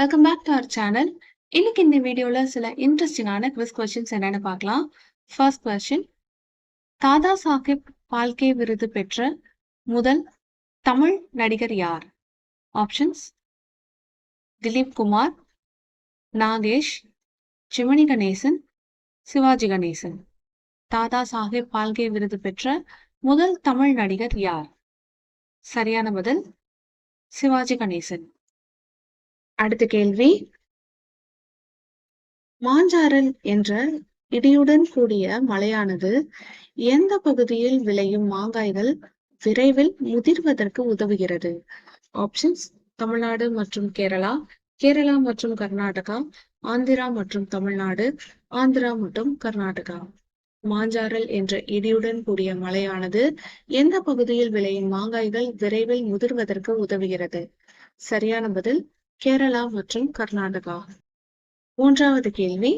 Welcome back to our channel இன்னைக்கு இந்த வீடியோல சில இன்ட்ரெஸ்டிங்கான குவிஸ் கொஸ்டின்ஸ் என்னன்னு பார்க்கலாம். ஃபர்ஸ்ட் கொஸ்டின் தாதா சாஹிப் பால்கே விருது பெற்ற முதல் தமிழ் நடிகர் யார்? ஆப்ஷன்ஸ் திலீப் குமார் நாகேஷ் சிமணி கணேசன் சிவாஜி கணேசன். தாதா சாஹிப் பால்கே விருது பெற்ற முதல் தமிழ் நடிகர் யார்? சரியான பதில் சிவாஜி கணேசன். அடுத்த கேள்வி. மாஞ்சாரல் என்ற இடியுடன் கூடிய மலையானது எந்த பகுதியில் விளையும் மாங்காய்கள் விரைவில் முதிர்வதற்கு உதவுகிறது? ஆப்ஷன்ஸ் தமிழ்நாடு மற்றும் கேரளா. கேரளா மற்றும் கர்நாடகா. ஆந்திரா மற்றும் தமிழ்நாடு. ஆந்திரா மற்றும் கர்நாடகா. மாஞ்சாரல் என்ற இடியுடன் கூடிய மலையானது எந்த பகுதியில் விளையும் மாங்காய்கள் விரைவில் முதிர்வதற்கு உதவுகிறது? சரியான பதில் கேரளா மற்றும் கர்நாடகா. மூன்றாவது கேள்வி.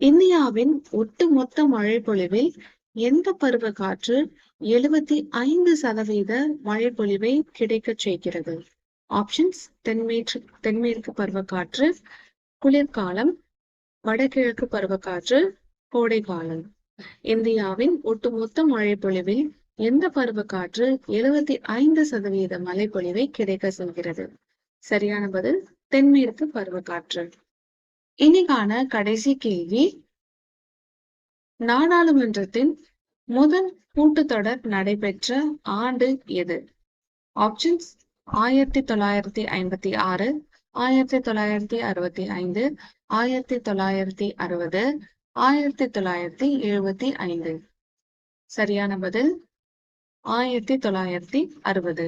இந்தியாவின் ஒட்டுமொத்த மழைப்பொழிவில் எந்த பருவ காற்று எழுபத்தி ஐந்து சதவீத மழைப்பொழிவை கிடைக்கச் செய்கிறது? ஆப்ஷன்ஸ் தென்மேற்கு தென்மேற்கு பருவக்காற்று குளிர்காலம் வடகிழக்கு பருவக்காற்று கோடைக்காலம். இந்தியாவின் ஒட்டுமொத்த மழைப்பொழிவில் எந்த பருவக்காற்று எழுபத்தி ஐந்து சதவீத மழைப்பொழிவை கிடைக்க செய்கிறது? சரியான பதில் தென்மேற்கு பருவக்காற்று. இனிக்கான கடைசி கேள்வி. நாடாளுமன்றத்தின் முதல் கூட்டத்தொடர் நடைபெற்ற ஆண்டு எது? ஆப்ஷன்ஸ் ஆயிரத்தி தொள்ளாயிரத்தி ஐம்பத்தி ஆறு ஆயிரத்தி தொள்ளாயிரத்தி அறுபத்தி ஐந்து ஆயிரத்தி தொள்ளாயிரத்தி அறுபது ஆயிரத்தி தொள்ளாயிரத்தி எழுபத்தி ஐந்து. சரியான பதில் ஆயிரத்தி தொள்ளாயிரத்தி அறுபது.